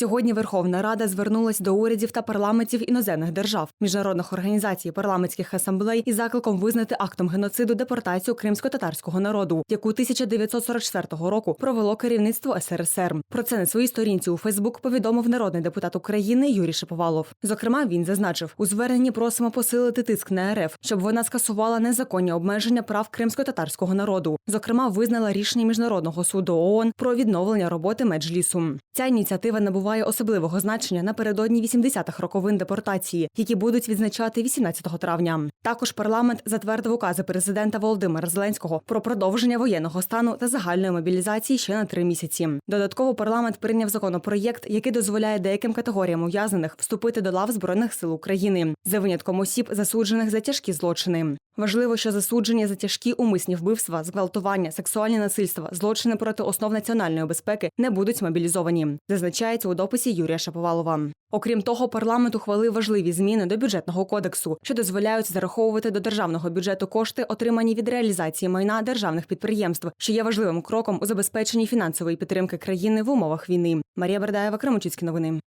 Сьогодні Верховна Рада звернулась до урядів та парламентів іноземних держав, міжнародних організацій, парламентських асамблей із закликом визнати актом геноциду депортацію кримсько-татарського народу, яку 1944 року провело керівництво СРСР. Про це на своїй сторінці у Фейсбук повідомив народний депутат України Юрій Шиповалов. Зокрема, він зазначив, у зверненні просимо посилити тиск на РФ, щоб вона скасувала незаконні обмеження прав кримсько-татарського народу. Зокрема, визнала рішення міжнародного суду ООН про відновлення роботи меджлісу. Ця ініціатива набуває особливого значення напередодні 80-х роковин депортації, які будуть відзначати 18 травня. Також парламент затвердив укази президента Володимира Зеленського про продовження воєнного стану та загальної мобілізації ще на три місяці. Додатково парламент прийняв законопроєкт, який дозволяє деяким категоріям ув'язнених вступити до лав збройних сил України за винятком осіб, засуджених за тяжкі злочини. Важливо, що засуджені за тяжкі умисні вбивства, зґвалтування, сексуальні насильства, злочини проти основ національної безпеки не будуть мобілізовані, зазначається у дописі Юрія Шаповалова. Окрім того, парламент ухвалив важливі зміни до бюджетного кодексу, що дозволяють зараховувати до державного бюджету кошти, отримані від реалізації майна державних підприємств, що є важливим кроком у забезпеченні фінансової підтримки країни в умовах війни. Марія Бердаєва, Кременчуцькі новини.